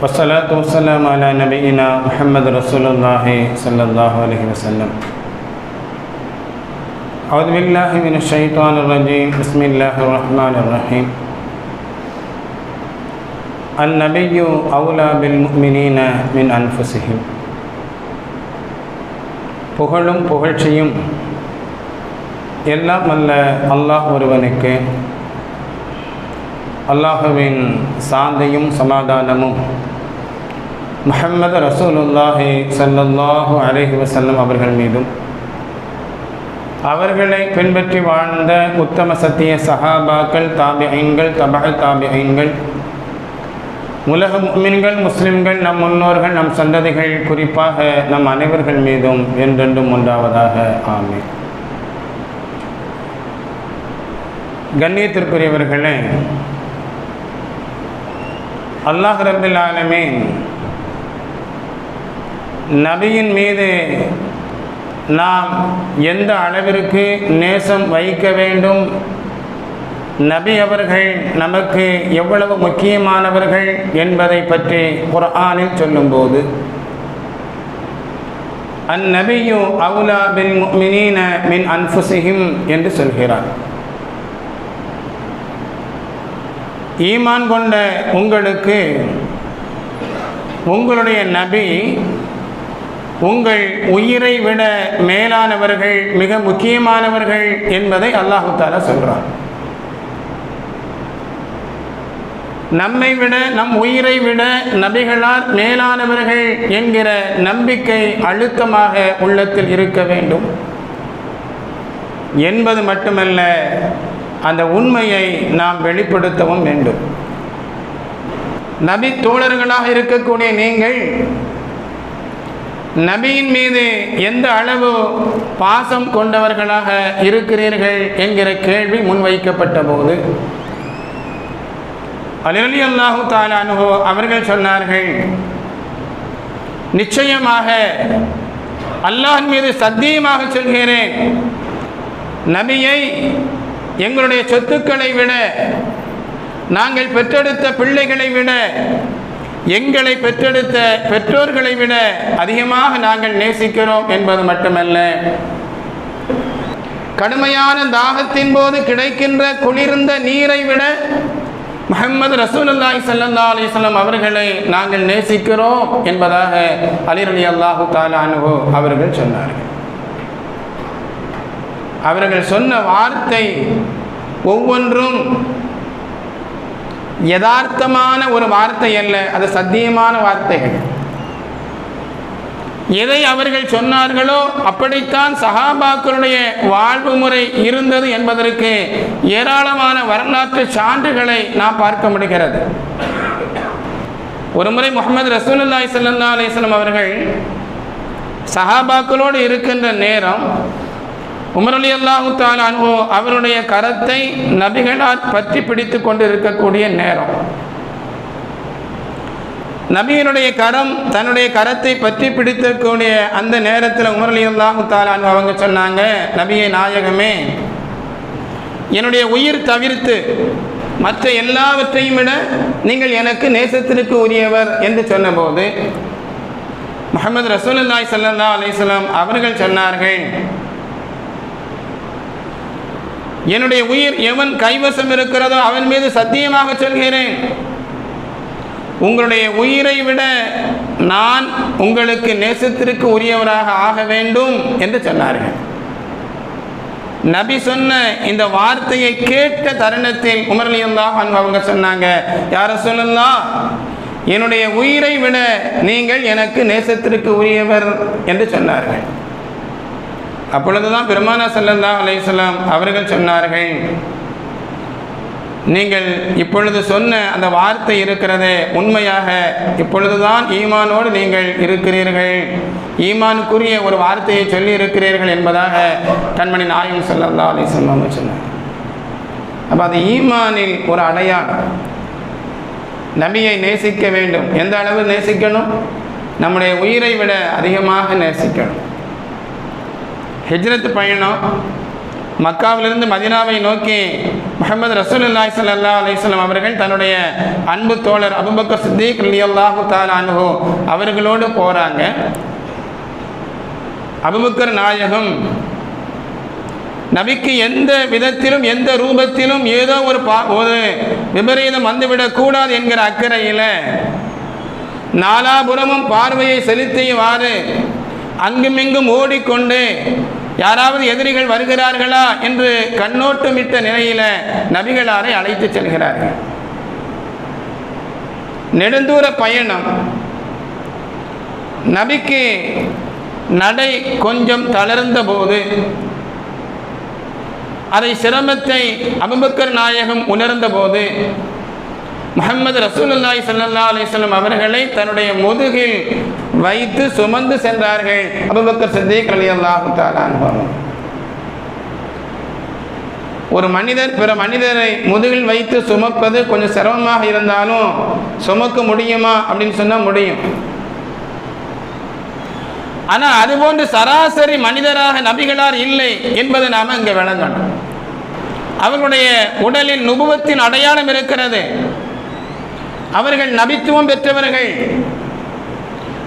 والصلاة والسلام على نبينا محمد رسول الله صلى الله عليه وسلم أعوذ بالله من الشيطان الرجيم بسم الله الرحمن الرحيم النبي أولى بالمؤمنين من أنفسهم புகழும் புகழ்ச்சியும் எல்லாம் அல்ல அல்லாஹ் ஒருவனுக்கு அல்லாஹுவின் சாந்தியும் சமாதானமும் முஹம்மது ரசூலுல்லாஹி ஸல்லல்லாஹு அலைஹி வசல்லம் அவர்கள் மீதும் அவர்களை பின்பற்றி வாழ்ந்த உத்தம சத்திய சஹாபாக்கள் தாபிஐன்கள் தபா தாபிஐன்கள் உலக முக்மின்கள் முஸ்லிம்கள் நம் முன்னோர்கள் நம் சந்ததிகள் குறிப்பாக நம் அனைவர்கள் மீதும் என்றென்றும் உண்டாவதாக ஆமே கண்ணியத்திற்குரியவர்களே அல்லாஹ் ரபில் ஆலமீன் நபியின் மீது நாம் எந்த அளவிற்கு நேசம் வைக்க வேண்டும்? நபி அவர்கள் நமக்கு எவ்வளவு முக்கியமானவர்கள் என்பதை பற்றி குர்ஆனில் சொல்லும்போது அந்நபியு அவுலா பின் மினீன மின் அன்புசிஹிம் என்று சொல்கிறார். ஈமான் கொண்ட உங்களுக்கு உங்களுடைய நபி உங்கள் உயிரை விட மேலானவர்கள் மிக முக்கியமானவர்கள் என்பதை அல்லாஹு தாலா சொல்கிறார் நம்மை விட நம் உயிரை விட நபிகளால் மேலானவர்கள் என்கிற நம்பிக்கை அழுத்தமாக உள்ளத்தில் இருக்க வேண்டும். என்பது மட்டுமல்ல அந்த உண்மையை நாம் வெளிப்படுத்தவும் வேண்டும். நபி தோழர்களாக இருக்கக்கூடிய நீங்கள் நபியின் மீது எந்த அளவு பாசம் கொண்டவர்களாக இருக்கிறீர்கள் என்கிற கேள்வி முன்வைக்கப்பட்ட போது அலி அல்லாஹு தாலானுகோ அவர்கள் சொன்னார்கள் நிச்சயமாக அல்லாஹ் மீது சத்தியமாக சொல்கிறேன். நபியை எங்களுடைய சொத்துக்களை விட நாங்கள் பெற்றெடுத்த பிள்ளைகளை விட எங்களை பெற்றெடுத்த பெற்றோர்களை விட அதிகமாக நாங்கள் நேசிக்கிறோம் என்பது மட்டுமல்ல. கடுமையான தாகத்தின் போது கிடைக்கின்ற குளிர்ந்த நீரை விட முகமது ரசூலுல்லாஹி சல்லா அலிஸ்லாம் அவர்களை நாங்கள் நேசிக்கிறோம் என்பதாக அலிரலி அல்லாஹு தாலானுகோ அவர்கள் சொன்னார்கள். அவர்கள் சொன்ன வார்த்தை ஒவ்வொன்றும் யதார்த்தமான ஒரு வார்த்தை அல்ல அது சத்தியமான வார்த்தைகள் எதை அவர்கள் சொன்னார்களோ அப்படித்தான் சஹாபாக்களுடைய வாழ்வு முறை இருந்தது என்பதற்கு ஏராளமான வரலாற்று சான்றுகளை நாம் பார்க்க முடிகிறது. ஒருமுறை முகமது ரசூலுல்லாய் சல்லா அலிஸ்லாம் அவர்கள் சஹாபாக்களோடு இருக்கின்ற நேரம் உமர் அலி அல்லாஹு தாலானோ அவருடைய கரத்தை நபிகளால் பற்றி பிடித்து கொண்டு இருக்கக்கூடிய நேரம். நபியினுடைய கரம் தன்னுடைய கரத்தை பற்றி பிடித்தக்கூடிய அந்த நேரத்தில் உமர் அலி அல்லாஹு தாலானு அவங்க சொன்னாங்க நபியை நாயகமே என்னுடைய உயிர் தவிர்த்து மற்ற எல்லாவற்றையும் விட நீங்கள் எனக்கு நேசத்திற்கு உரியவர் என்று சொன்னபோது முகமது ரசூலுல்லாய் சல்லா அலிஸ்லாம் அவர்கள் சொன்னார்கள் என்னுடைய உயிர் எவன் கைவசம் இருக்கிறதோ அவன் மீது சத்தியமாக சொல்கிறேன். உங்களுடைய உயிரை விட நான் உங்களுக்கு நேசத்திற்கு உரியவராக ஆக வேண்டும் என்று சொன்னார்கள். நபி சொன்ன இந்த வார்த்தையை கேட்ட தருணத்தில் உமர்லியந்தாக அவங்க சொன்னாங்க யார சொல்லலாம் என்னுடைய உயிரை விட நீங்கள் எனக்கு நேசத்திற்கு உரியவர் என்று சொன்னார்கள். அப்பொழுதுதான் பெருமானா சல்லல்லா அலையம் அவர்கள் சொன்னார்கள் நீங்கள் இப்பொழுது சொன்ன அந்த வார்த்தை இருக்கிறதே உண்மையாக இப்பொழுதுதான் ஈமானோடு நீங்கள் இருக்கிறீர்கள். ஈமானுக்குரிய ஒரு வார்த்தையை சொல்லி இருக்கிறீர்கள் என்பதாக கண்மணி நாயகம் சொல்லல்லா அலி சொல்லாம சொன்னார் அப்போ அது ஈமானில் ஒரு அடையாளம். நபியை நேசிக்க வேண்டும். எந்த அளவு நேசிக்கணும்? நம்முடைய உயிரை விட அதிகமாக நேசிக்கணும். ஹிஜ்ரத் பயணம் மக்காவிலிருந்து மதினாவை நோக்கி முகமது ரசூலுல்லாய் சல்லா அலிஸ்லாம் அவர்கள் தன்னுடைய அன்பு தோழர் அபுபக்கர் சித்திக் அல்லாஹு தாலானு அவர்களோடு போகிறாங்க அபுபக்கர் நாயகம் நபிக்கு எந்த விதத்திலும் எந்த ரூபத்திலும் ஏதோ ஒரு பா ஒரு விபரீதம் வந்துவிடக்கூடாது என்கிற அக்கறையில் நாலாபுரமும் பார்வையை செலுத்தியவாறு அங்குமிங்கும் ஓடிக்கொண்டு யாராவது எதிரிகள் வருகிறார்களா என்று கண்ணோட்டமிட்ட நிலையில நபிகளாரை அழைத்து செல்கிறார்கள். நெடுந்தூர பயணம். நபிக்கு நடை கொஞ்சம் தளர்ந்த போது அதை சிரமத்தை அபுபக்கர் நாயகம் உணர்ந்த போது முகமது ரசூலுல்லாய் சல்லா அலிஸ்லம் அவர்களை தன்னுடைய முதுகில் வைத்து சுமந்து சென்றார்கள். அபுபக்கர் சித்திக் அலி அல்லாஹு ஒரு மனிதர் பிற மனிதரை முதுகில் வைத்து சுமப்பது கொஞ்சம் சிரமமாக இருந்தாலும் சுமக்க முடியுமா அப்படின்னு சொன்னால் முடியும். ஆனால் அதுபோன்று சராசரி மனிதராக நபிகளார் இல்லை என்பதை நாம் இங்கே விளங்கணும். அவர்களுடைய உடலில் நுபுவத்தின் அடையாளம் இருக்கிறது. அவர்கள் நபித்துவம் பெற்றவர்கள்.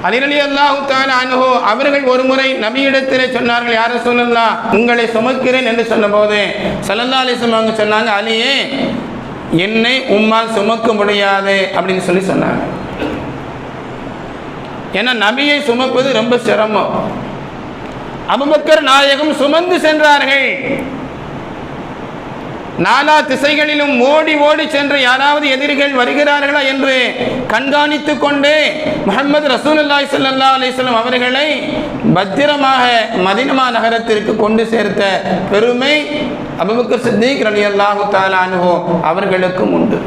அதிரலி அல்லாஹு அனுகோ அவர்கள் ஒரு முறை நபியிடத்திலே சொன்னார்கள் யார சொல்லலா உங்களை சுமக்கிறேன் என்று சொன்னபோது சல்லல்லா அலிஸ்லம் அவங்க சொன்னாங்க அலியே என்னை உம்மால் சுமக்க முடியாது அப்படின்னு சொல்லி சொன்னாங்க. ஏன்னா நபியை சுமப்பது ரொம்ப சிரமம். அபுபக்கர் நாயகம் சுமந்து சென்றார்கள். நாலா திசைகளிலும் ஓடி ஓடி சென்று யாராவது எதிரிகள் வருகிறார்களா என்று கண்காணித்து கொண்டு முகமது ரசூலுல்லாய் சல்லா அலிஸ்லாம் அவர்களை பத்திரமாக மதினமா நகரத்திற்கு கொண்டு சேர்த்த பெருமை அபுபக்கர் சித்திக் ரலி அல்லாஹு தாலானுகோ அவர்களுக்கும் உண்டு.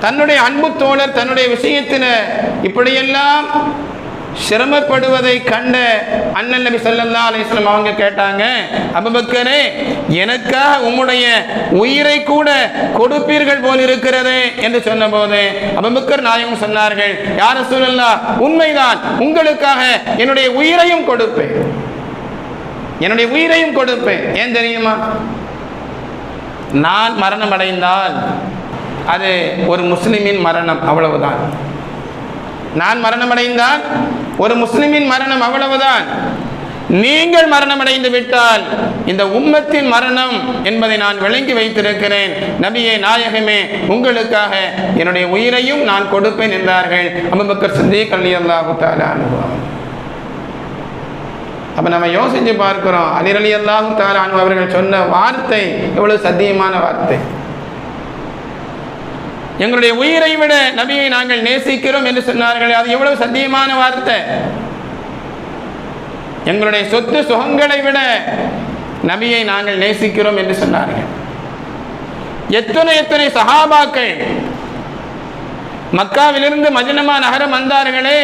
தன்னுடைய அன்பு தோழர் தன்னுடைய விஷயத்தில் இப்படியெல்லாம் சிரமப்படுவதை கண்ட அண்ணன் நபி சொல்லல்லா அலிஸ்லம் அவங்க கேட்டாங்க அபுபக்கரே எனக்காக உம்முடைய உயிரை கூட கொடுப்பீர்கள் போல் இருக்கிறது என்று சொன்னபோது அபுபக்கர் நாயகம் சொன்னார்கள் யார சொல்லல்லா உண்மைதான் உங்களுக்காக என்னுடைய உயிரையும் கொடுப்பேன். என்னுடைய உயிரையும் கொடுப்பேன். ஏன் தெரியுமா? நான் மரணம் அடைந்தால் அது ஒரு முஸ்லிமின் மரணம் அவ்வளவுதான். நான் மரணமடைந்தால் ஒரு முஸ்லிமின் மரணம் அவ்வளவுதான். நீங்கள் மரணமடைந்து விட்டால் இந்த உம்மத்தின் மரணம் என்பதை நான் விளங்கி வைத்திருக்கிறேன். நபியே நாயகமே உங்களுக்காக என்னுடைய உயிரையும் நான் கொடுப்பேன் என்றார்கள். அபுபக்கர் சித்திக் அலி அல்லாஹு அனுபவம் அப்போ நம்ம யோசித்து பார்க்கிறோம். அதிரலி அல்லாஹு தாலான் அவர்கள் சொன்ன வார்த்தை எவ்வளவு சத்தியமான வார்த்தை. எங்களுடைய உயிரை விட நபியை நாங்கள் நேசிக்கிறோம் என்று சொன்னார்கள் அது எவ்வளவு சத்தியமான வார்த்தை. எங்களுடைய சொத்து சுகங்களை விட நபியை நாங்கள் நேசிக்கிறோம் என்று சொன்னார்கள். எத்தனை எத்தனை சகாபாக்கள் மக்காவிலிருந்து மஜினமா நகரம் வந்தார்களே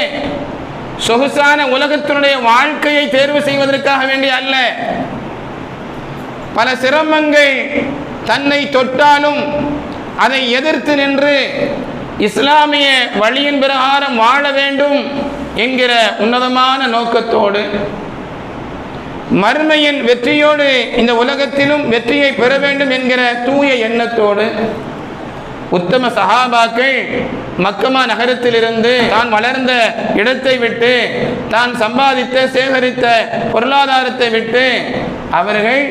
சொகுசான உலகத்தினுடைய வாழ்க்கையை தேர்வு செய்வதற்காக வேண்டிய அல்ல. பல சிரமங்கள் தன்னை தொட்டாலும் அதை எதிர்த்து நின்று இஸ்லாமிய வழியின் பிரகாரம் வாழ வேண்டும் என்கிற உன்னதமான நோக்கத்தோடு மர்மையின் வெற்றியோடு இந்த உலகத்திலும் வெற்றியை பெற வேண்டும் என்கிற தூய எண்ணத்தோடு உத்தம சகாபாக்கள் மக்கமா நகரத்திலிருந்து தான் வளர்ந்த இடத்தை விட்டு தான் சம்பாதித்த சேகரித்த பொருளாதாரத்தை விட்டு அவர்கள்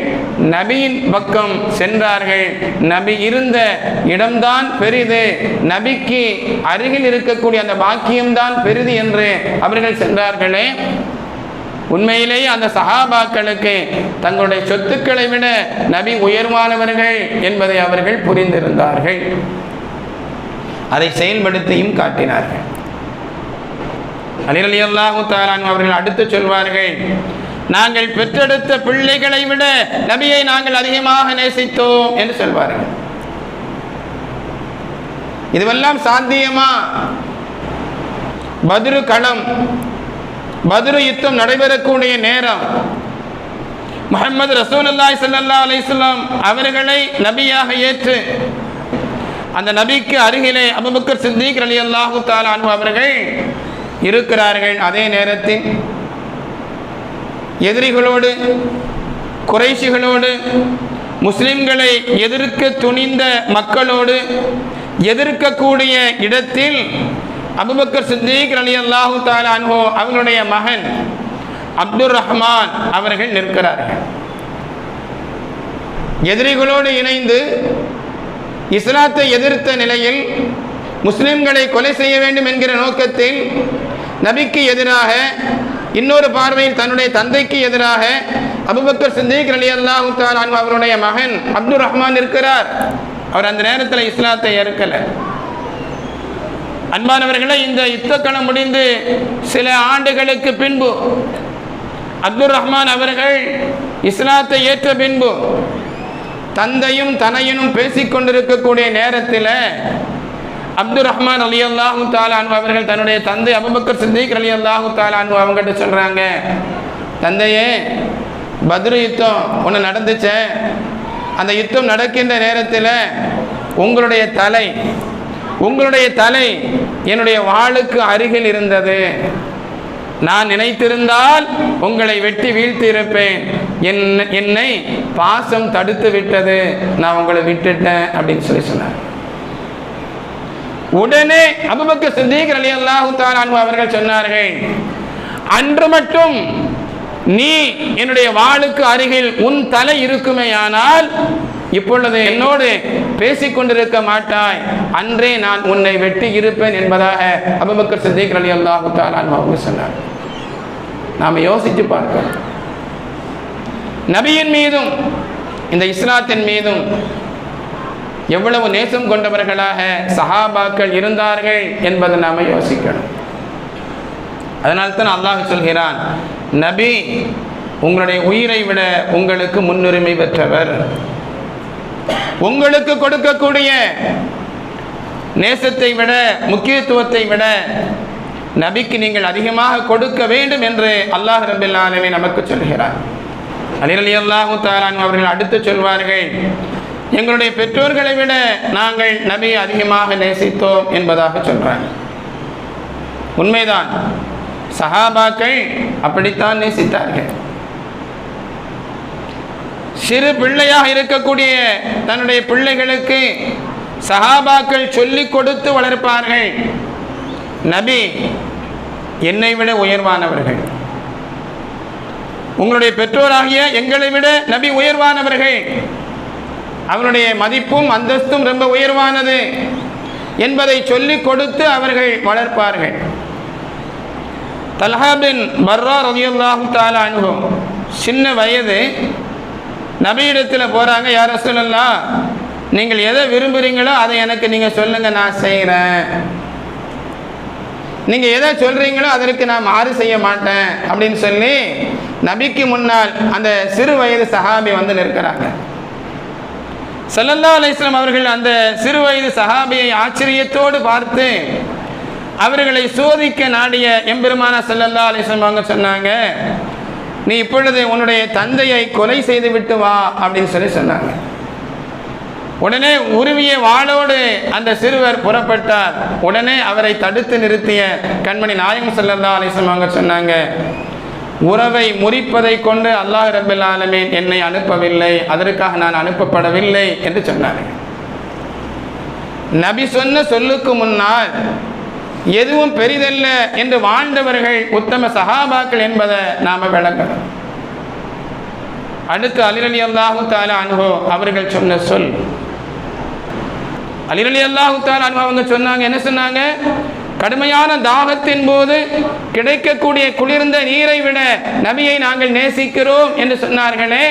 நபியின் பக்கம் சென்றார்கள். நபி இருந்த இடம்தான் பெரிது. நபிக்கு அருகில் இருக்கக்கூடிய அந்த பாக்கியம்தான் பெரிது என்று அவர்கள் சென்றார்களே. உண்மையிலேயே அந்த சகாபாக்களுக்கு தங்களுடைய சொத்துக்களை விட நபி உயர்வானவர்கள் என்பதை அவர்கள் புரிந்திருந்தார்கள். அதை செயல்படுத்தியும் காட்டினார்கள். அலிரலி அல்லாஹு தாலான் அவர்கள் அடுத்து சொல்வார்கள் நாங்கள் பெற்றெடுத்த பிள்ளைகளை விட நபியை நாங்கள் அதிகமாக நேசித்தோம் என்று சொல்வார்கள். இதுவெல்லாம் சாத்தியமா? பதிரு களம் பதிரு யுத்தம் நடைபெறக்கூடிய நேரம். முகமது ரசூலுல்லாய் அல்லாஹ் அலைஹி வஸல்லம் அவர்களை நபியாக ஏற்று அந்த நபிக்கு அருகிலே அபுபக்கர் சித்திக் அலி அல்லாஹு தாலானு அவர்கள் இருக்கிறார்கள் அதே நேரத்தில். எதிரிகளோடு குறைஷிகளோடு முஸ்லிம்களை எதிர்க்க துணிந்த மக்களோடு எதிர்க்கக்கூடிய இடத்தில் அபுபக்கர் சித்திக் அலி அல்லாஹு தாலா அன்ஹோ அவங்களுடைய மகன் அப்துல் ரஹ்மான் அவர்கள் நிற்கிறார்கள். எதிரிகளோடு இணைந்து இஸ்லாத்தை எதிர்த்த நிலையில் முஸ்லிம்களை கொலை செய்ய வேண்டும் என்கிற நோக்கத்தில் நபிக்கு எதிராக இன்னொரு பார்வையில் தன்னுடைய தந்தைக்கு எதிராக அபுபக்கர் சித்திக் அலி அல்லாஹு தாலா அவருடைய மகன் அப்துர் ரஹ்மான் இருக்கிறார். அவர் அந்த நேரத்தில் இஸ்லாத்தை ஏற்கலை. அன்பானவர்களே இந்த யுத்தக்களம் முடிந்து சில ஆண்டுகளுக்கு பின்பு அப்துல் ரஹ்மான் அவர்கள் இஸ்லாத்தை ஏற்ற பின்பு தந்தையும் தனையனும் பேசிக்கொண்டிருக்கக்கூடிய நேரத்தில் அப்துல் ரஹ்மான் அலி அல்லாஹு தாலான் அவர்கள் தன்னுடைய தந்தை அபுபக்கர் சித்திக் அலி அல்லாஹு தாலான் அவங்ககிட்ட சொல்கிறாங்க தந்தையே பத்ரு யுத்தம் ஒன்று நடந்துச்சே. அந்த யுத்தம் நடக்கின்ற நேரத்தில் உங்களுடைய தலை உங்களுடைய தலை என்னுடைய வாளுக்கு அருகில் இருந்தது. நான் நினைத்திருந்தால் உங்களை வெட்டி வீழ்த்தி இருப்பேன் என்னை பாசம் தடுத்து விட்டது. நான் உங்களை விட்டுட்டேன் அப்படின்னு சொல்லி சொன்னார். உடனே அபுபக்க சித்திக் அலி அல்லாஹு தாலான் அவர்கள் சொன்னார்கள் அன்று மட்டும் நீ என்னுடைய வாளுக்கு அருகில் உன் தலை இருக்குமே ஆனால் இப்பொழுது என்னோடு பேசிக் கொண்டிருக்க மாட்டாய். அன்றே நான் உன்னை வெட்டி இருப்பேன் என்பதாக அபுபக்கர் சித்திக் அலி அல்லாஹு தாலான் அவங்க சொன்னார் நாம் யோசித்து பார்க்கிறோம் நபியின் மீதும் இந்த இஸ்லாத்தின் மீதும் எவ்வளவு நேசம் கொண்டவர்களாக சஹாபாக்கள் இருந்தார்கள் என்பதை நாம் யோசிக்கணும். அதனால்தான் அல்லாஹ் சொல்கிறான் நபி உங்களுடைய உயிரை விட உங்களுக்கு முன்னுரிமை பெற்றவர். உங்களுக்கு கொடுக்கக்கூடிய நேசத்தை விட முக்கியத்துவத்தை விட நபிக்கு நீங்கள் அதிகமாக கொடுக்க வேண்டும் என்று அல்லாஹ் ரபில்லாலுமே நமக்கு சொல்கிறார் அலிரலி அல்லாஹூ தாலான் அவர்கள் அடுத்து சொல்வார்கள் எங்களுடைய பெற்றோர்களை விட நாங்கள் நபியை அதிகமாக நேசித்தோம் என்பதாக சொல்கிறாங்க உண்மைதான். சஹாபாக்கள் அப்படித்தான் நேசித்தார்கள். சிறு பிள்ளையாக இருக்கக்கூடிய தன்னுடைய பிள்ளைகளுக்கு சஹாபாக்கள் சொல்லிக் கொடுத்து வளர்ப்பார்கள். நபி என்னை விட உயர்வானவர்கள். உங்களுடைய பெற்றோராகிய எங்களை விட நபி உயர்வானவர்கள். அவருடைய மதிப்பும் அந்தஸ்தும் ரொம்ப உயர்வானது என்பதை சொல்லிக் கொடுத்து அவர்கள் வளர்ப்பார்கள். தல்ஹாபின் பர்ரா ரலியல்லாஹு தாலா அன்ஹு. சின்ன வயது. நபியிடத்தில் போகிறாங்க யார சொல்லலாம் நீங்கள் எதை விரும்புகிறீங்களோ அதை எனக்கு நீங்கள் சொல்லுங்கள் நான் செய்கிறேன் நீங்கள் எதை சொல்கிறீங்களோ அதற்கு நான் மாறு செய்ய மாட்டேன் அப்படின்னு சொல்லி நபிக்கு முன்னால் அந்த சிறு வயது சஹாபி வந்து நிற்கிறாங்க. சல்லல்லா அலிஸ்லாம் அவர்கள் அந்த சிறு வயது சஹாபியை ஆச்சரியத்தோடு பார்த்து அவர்களை சோதிக்க நாடிய எம்பெருமான செல்லல்லா அலிஸ்லாம் அவங்க சொன்னாங்க நீ இப்பொழுது உன்னுடைய தந்தையை கொலை செய்து விட்டு வா அப்படின்னு சொல்லி சொன்னாங்க. உடனே உருவிய வாளோடு அந்த சிறுவர் புறப்பட்டார். உடனே அவரை தடுத்து நிறுத்திய கண்மணி நாயகம் ஸல்லல்லாஹு அலைஹி அவங்க சொன்னாங்க உறவை முறிப்பதை கொண்டு அல்லாஹ் ரபில் ஆலமீன் என்னை அனுப்பவில்லை அதற்காக நான் அனுப்பப்படவில்லை என்று சொன்னார்கள் நபி சொன்ன சொல்லுக்கு முன்னால் எதுவும் பெரிதல்ல என்று வாழ்ந்தவர்கள் உத்தம சஹாபாக்கள் என்பதை நாம விளங்கணும். அடுத்து அலிரலி அல்லாஹு தாலா அனுபவ அவர்கள் சொன்ன சொல் அலிரலி அல்லாஹுத்தால் தாலா அவங்க சொன்னாங்க என்ன சொன்னாங்க? கடுமையான தாகத்தின் போது கிடைக்கக்கூடிய குளிர்ந்த நீரை விட நபியை நாங்கள் நேசிக்கிறோம் என்று சொன்னார்களே.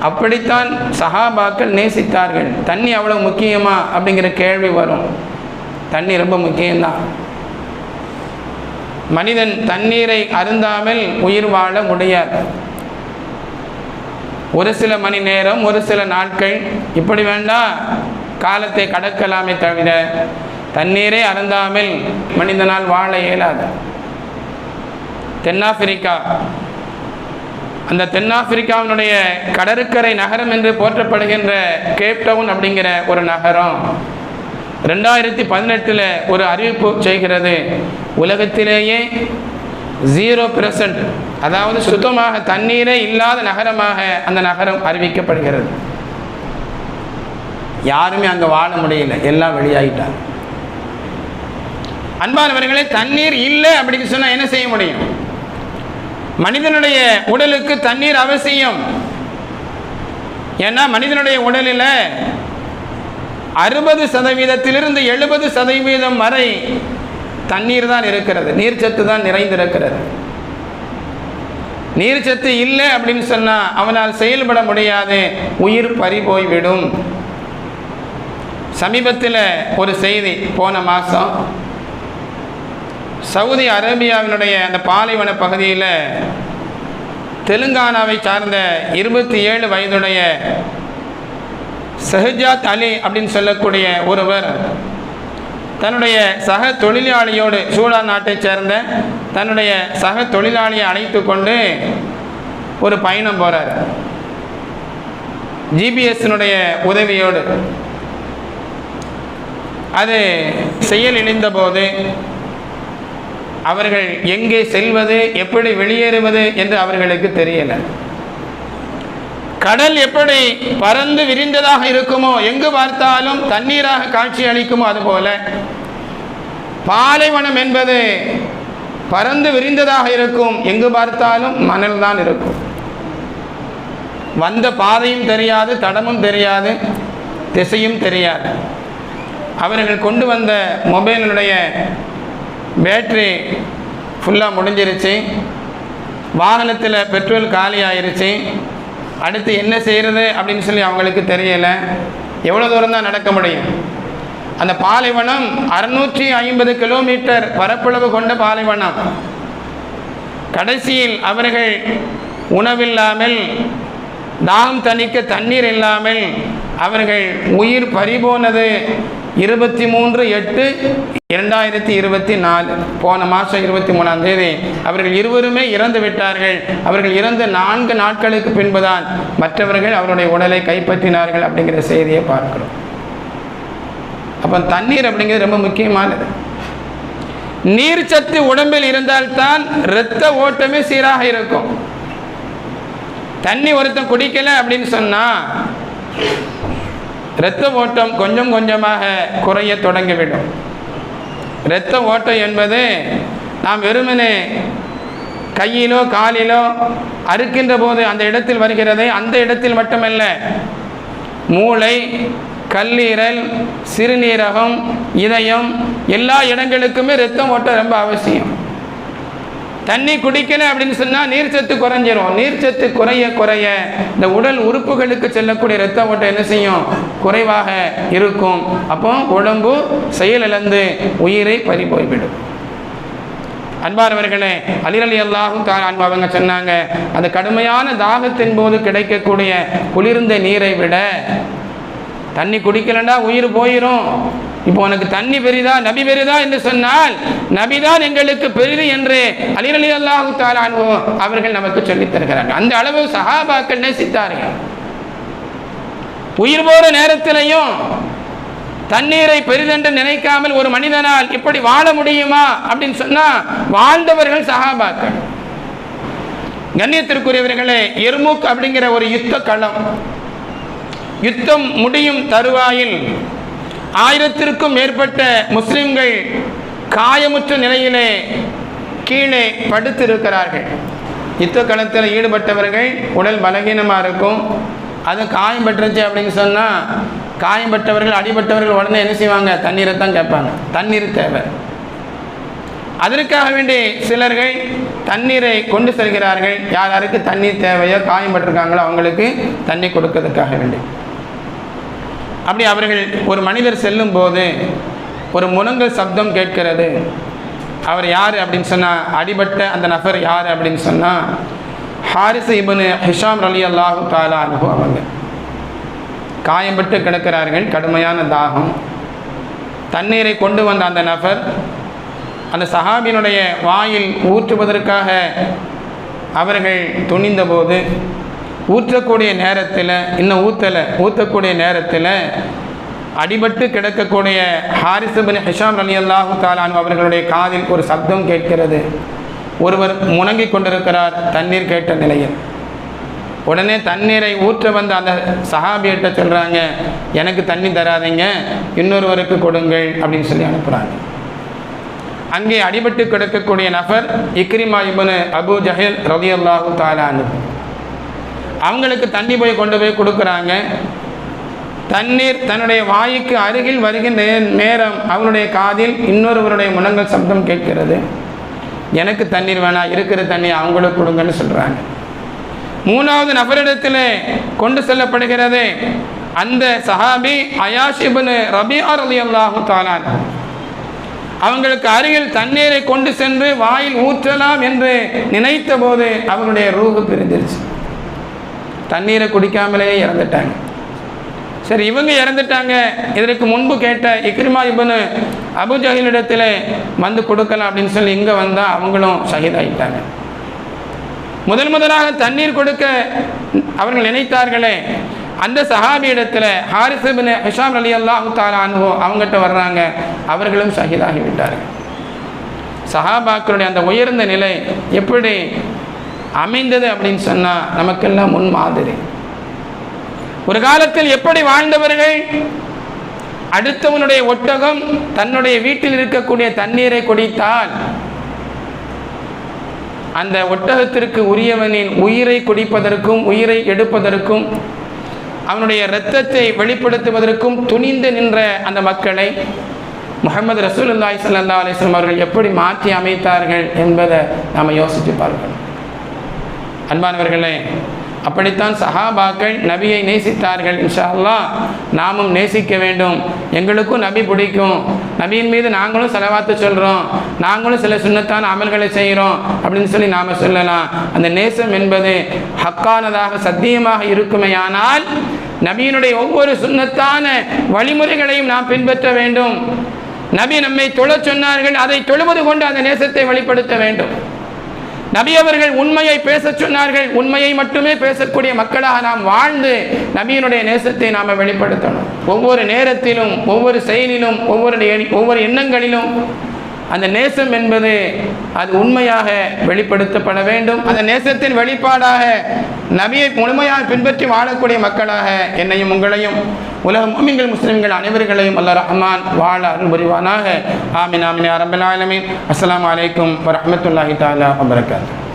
அப்படித்தான் சஹாபாக்கள் நேசித்தார்கள். தண்ணி அவ்வளவு முக்கியமா? அப்படிங்கிற கேள்வி வரும். தண்ணி ரொம்ப முக்கியம்தான். மனிதன் தண்ணீரை அருந்தாமல் உயிர் வாழ முடியாது. ஒரு சில மணி நேரம் ஒரு சில நாட்கள். இப்படி வேண்டாம் காலத்தை கடக்கலாமே தவிர தண்ணீரை அருந்தாமல் மனிதனால் வாழ இயலாது. தென்னாப்பிரிக்கா. அந்த தென்னாப்பிரிக்காவினுடைய கடற்கரை நகரம் என்று போற்றப்படுகின்ற கேப்டவுன் அப்படிங்கிற ஒரு நகரம் ரெண்டாயிரத்தி பதினெட்டில் ஒரு அறிவிப்பு செய்கிறது. உலகத்திலேயே ஜீரோ பெர்சன்ட் அதாவது சுத்தமாக தண்ணீரே இல்லாத நகரமாக அந்த நகரம் அறிவிக்கப்படுகிறது. யாருமே அங்கே வாழ முடியல. எல்லாம் வெளியாகிட்டாங்க அன்பானவர்களே தண்ணீர் இல்லை அப்படின்னு சொன்னால் என்ன செய்ய முடியும்? மனிதனுடைய உடலுக்கு தண்ணீர் அவசியம். ஏன்னா மனிதனுடைய உடலில் அறுபது சதவீதத்திலிருந்து எழுபது சதவீதம் வரை தண்ணீர் தான் இருக்கிறது நீர்ச்சத்து தான் நிறைந்திருக்கிறது. நீர்ச்சத்து இல்லை அப்படின்னு சொன்னால் அவனால் செயல்பட முடியாது உயிர் பறி போய்விடும் சமீபத்தில் ஒரு செய்தி போன மாதம் சவுதி அரேபியாவினுடைய அந்த பாலைவன பகுதியில் தெலுங்கானாவை சார்ந்த இருபத்தி ஏழு வயதுடைய ஷஹஜாத் அலி அப்படின்னு சொல்லக்கூடிய ஒருவர் தன்னுடைய சக தொழிலாளியோடு சூடான் நாட்டைச் சேர்ந்த தன்னுடைய சக தொழிலாளியை அழைத்து கொண்டு ஒரு பயணம் போகிறார் ஜிபிஎஸ்னுடைய உதவியோடு. அது செயல் இணைந்தபோது அவர்கள் எங்கே செல்வது எப்படி வெளியேறுவது என்று அவர்களுக்கு தெரியலை. கடல் எப்படி பறந்து விரிந்ததாக இருக்குமோ எங்கு பார்த்தாலும் தண்ணீராக காட்சி அளிக்குமோ அதுபோல பாலைவனம் என்பது பறந்து விரிந்ததாக இருக்கும் எங்கு பார்த்தாலும் மணல் தான் இருக்கும். வந்த பாதையும் தெரியாது தடமும் தெரியாது திசையும் தெரியாது. அவர்கள் கொண்டு வந்த மொபைலினுடைய பேட்ரி ஃபுல்லாக முடிஞ்சிருச்சு. வாகனத்தில் பெட்ரோல் காலி ஆயிருச்சு அடுத்து என்ன செய்கிறது அப்படின்னு சொல்லி அவங்களுக்கு தெரியலை. எவ்வளோ தூரம் தான் நடக்க முடியும்? அந்த பாலைவனம் அறுநூற்றி ஐம்பது கிலோமீட்டர் பரப்பளவு கொண்ட பாலைவனம். கடைசியில் அவர்கள் உணவில்லாமல் தாகம் தணிக்க தண்ணீர் இல்லாமல் அவர்கள் உயிர் பறிபோனது இருபத்தி மூன்று எட்டு இரண்டாயிரத்தி இருபத்தி நாலு. போன மாதம் இருபத்தி மூணாம் தேதி. அவர்கள் இருவருமே இறந்து விட்டார்கள். அவர்கள் இறந்த நான்கு நாட்களுக்கு பின்புதான் மற்றவர்கள் அவருடைய உடலை கைப்பற்றினார்கள் அப்படிங்கிற செய்தியை பார்க்கிறோம். அப்போ தண்ணீர் அப்படிங்கிறது ரொம்ப முக்கியமானது. நீர் சத்து உடம்பில் இருந்தால்தான் இரத்த ஓட்டமே சீராக இருக்கும். தண்ணி ஒருத்தன் குடிக்கல அப்படின்னு சொன்னா இரத்த ஓட்டம் கொஞ்சம் கொஞ்சமாக குறைய தொடங்கிவிடும். இரத்த ஓட்டம் என்பது நாம் வெறுமனே கையிலோ காலிலோ அறுக்கின்ற போது அந்த இடத்தில் வருகிறது அந்த இடத்தில் மட்டுமல்ல. மூளை கல்லீரல் சிறுநீரகம் இதயம் எல்லா இடங்களுக்குமே ரத்தம் ஓட்டம் ரொம்ப அவசியம். தண்ணி குடிக்கணும் அப்படின்னு சொன்னால் நீர்ச்சத்து குறைஞ்சிரும். நீர்ச்சத்து குறைய குறைய இந்த உடல் உறுப்புகளுக்கு செல்லக்கூடிய ரத்த ஓட்டம் என்ன செய்யும்? குறைவாக இருக்கும். அப்போ உடம்பு செயலிழந்து உயிரை பறி போய்விடும். அன்பானவர்களே அலிரலி அல்லாஹும் தான் அவங்க சொன்னாங்க அந்த கடுமையான தாகத்தின் போது கிடைக்கக்கூடிய குளிர்ந்த நீரை விட தண்ணி குடிக்கலண்டா உயிர் போயிடும் இப்போ உனக்கு தண்ணி பெரிதா நபி பெரிதா என்று சொன்னால் நபிதான் எங்களுக்கு பெரிது என்று அலிரலி அல்லாஹு தாலானோ அவர்கள் நமக்கு சொல்லித் தருகிறாங்க அந்த அளவு சஹாபாக்கள் நேசித்தார்கள். உயிர் போற நேரத்திலையும் தண்ணீரை பெரிதென்று நினைக்காமல் ஒரு மனிதனால் இப்படி வாழ முடியுமா அப்படின்னு சொன்னா வாழ்ந்தவர்கள் சஹாபாக்கள். கண்ணியத்திற்குரியவர்களே எர்முக் அப்படிங்கிற ஒரு யுத்த களம். யுத்தம் முடியும் தருவாயில் ஆயிரத்திற்கும் மேற்பட்ட முஸ்லிம்கள் காயமுற்ற நிலையிலே கீழே படுத்திருக்கிறார்கள். யுத்த களத்தில் ஈடுபட்டவர்கள் உடல் பலகீனமாக இருக்கும். அது காயம் பட்டுருச்சு அப்படின்னு சொன்னால் காயம்பட்டவர்கள் அடிபட்டவர்கள் உடனே என்ன செய்வாங்க? தண்ணீரை தான் கேட்பாங்க. தண்ணீர் தேவை. அதற்காக வேண்டி சிலர்கள் தண்ணீரை கொண்டு செல்கிறார்கள். யார் யாருக்கு தண்ணீர் தேவையோ காயம்பட்டிருக்காங்களோ அவங்களுக்கு தண்ணி கொடுக்கறதுக்காக வேண்டி. அப்படி அவர்கள் ஒரு மனிதர் செல்லும் போது ஒரு முழங்கல் சப்தம் கேட்கிறது. அவர் யார் அப்படின்னு சொன்னால் அடிபட்ட அந்த நபர் யார் அப்படின்னு சொன்னால் ஹாரிசு இபனு ஹிஷாம் அலி அல்லாஹு தாலா அனுபவம் அவங்க காயம்பட்டு கிடக்கிறார்கள் கடுமையான தாகம். தண்ணீரை கொண்டு வந்த அந்த நபர் அந்த சஹாபியினுடைய வாயில் ஊற்றுவதற்காக அவர்கள் துணிந்தபோது ஊற்றக்கூடிய நேரத்தில் இன்னும் ஊற்றலை ஊற்றக்கூடிய நேரத்தில் அடிபட்டு கிடக்கக்கூடிய ஹாரிசபின் ஹிஷாம் அலி அல்லாஹு தாலான் அவர்களுடைய காதில் ஒரு சப்தம் கேட்கிறது. ஒருவர் முணங்கி கொண்டிருக்கிறார் தண்ணீர் கேட்ட நிலையில். உடனே தண்ணீரை ஊற்ற வந்த அந்த சஹாபியிட்ட சொல்கிறாங்க எனக்கு தண்ணி தராதீங்க இன்னொருவருக்கு கொடுங்கள் அப்படின்னு சொல்லி அனுப்புகிறாங்க அங்கே அடிபட்டு கிடக்கக்கூடிய நபர் இக்ரிமா இபனு அபு ஜஹில் ரவி அல்லாஹு தாலானு அவங்களுக்கு தண்ணி போய் கொண்டு போய் கொடுக்குறாங்க. தண்ணீர் தன்னுடைய வாய்க்கு அருகில் வருகின்ற நேரம் அவனுடைய காதில் இன்னொருவருடைய முனங்கள் சப்தம் கேட்கிறது. எனக்கு தண்ணீர் வேணாம் இருக்கிற தண்ணி அவங்களுக்கு கொடுங்கன்னு சொல்கிறாங்க மூணாவது நபரிடத்தில் கொண்டு செல்லப்படுகிறது. அந்த சஹாபி அயாஷிபனு ரபியார் அலி அல்லாஹு தாலான் அவங்களுக்கு அருகில் தண்ணீரை கொண்டு சென்று வாயில் ஊற்றலாம் என்று நினைத்த போது அவனுடைய ரூகு பிரிஞ்சிருச்சு. தண்ணீரை குடிக்காமலே இறந்துட்டாங்க. சரி இவங்க இறந்துட்டாங்க. இதற்கு முன்பு கேட்ட இக்ரிமா இபனு அபுஜஹிலிடத்தில் வந்து கொடுக்கலாம் அப்படின்னு சொல்லி இங்கே வந்தால் அவங்களும் ஷஹீதாகிட்டாங்க முதல் முதலாக தண்ணீர் கொடுக்க அவர்கள் நினைத்தார்களே அந்த சஹாபியிடத்தில் ஹாரிசுபின் ஹிஷாம் அலி அல்லாஹு தாலானு அவங்ககிட்ட வர்றாங்க. அவர்களும் ஷஹீதாகிவிட்டார்கள் சஹாபாக்களுடைய அந்த உயர்ந்த நிலை எப்படி அமைந்தது அப்படின்னு சொன்னால் நமக்கெல்லாம் முன் மாதிரி ஒரு காலத்தில் எப்படி வாழ்ந்தவர்கள்? அடுத்தவனுடைய ஒட்டகம் தன்னுடைய வீட்டில் இருக்கக்கூடிய தண்ணீரை குடித்தால் அந்த ஒட்டகத்திற்கு உரியவனின் உயிரை குடிப்பதற்கும் உயிரை எடுப்பதற்கும் அவனுடைய இரத்தத்தை வெளிப்படுத்துவதற்கும் துணிந்து நின்ற அந்த மக்களை முகமது ரசூலுல்லாய் சல்லா அலிஸ்லாம் அவர்கள் எப்படி மாற்றி அமைத்தார்கள் என்பதை நாம் யோசித்து பார்க்கணும். அன்பானவர்களே அப்படித்தான் சஹாபாக்கள் நபியை நேசித்தார்கள் இன்ஷா அல்லாஹ் நாமும் நேசிக்க வேண்டும். எங்களுக்கும் நபி பிடிக்கும். நபியின் மீது நாங்களும் செலவாத்து சொல்கிறோம் நாங்களும் சில சுண்ணத்தான அமல்களை செய்கிறோம் அப்படின்னு சொல்லி நாம் சொல்லலாம். அந்த நேசம் என்பது ஹக்கானதாக சத்தியமாக இருக்குமேயானால் நபியினுடைய ஒவ்வொரு சுண்ணத்தான வழிமுறைகளையும் நாம் பின்பற்ற வேண்டும். நபி நம்மை தொழச் சொன்னார்கள் அதை தொழுவது கொண்டு அந்த நேசத்தை வெளிப்படுத்த வேண்டும். நபி அவர்கள் உண்மையை பேச சொன்னார்கள். உண்மையை மட்டுமே பேசக்கூடிய மக்களாக நாம் வாழ்ந்து நபியினுடைய நேசத்தை நாம் வெளிப்படுத்தணும். ஒவ்வொரு நேரத்திலும் ஒவ்வொரு செயலிலும் ஒவ்வொரு ஒவ்வொரு எண்ணங்களிலும் அந்த நேசம் என்பது அது உண்மையாக வெளிப்படுத்தப்பட வேண்டும். அந்த நேசத்தின் வெளிப்பாடாக நபியை முழுமையாக பின்பற்றி வாழக்கூடிய மக்களாக என்னையும் உங்களையும் உலக முமின்கள் முஸ்லிம்கள் அனைவர்களையும் அல்ல ரஹ்மான் வாழ அருள் புரிவானாக. ஆமின் ஆமின் அரபல் அஸ்லாம் வலைக்கம் வரமத்துல்லாஹி தாலா தஆலா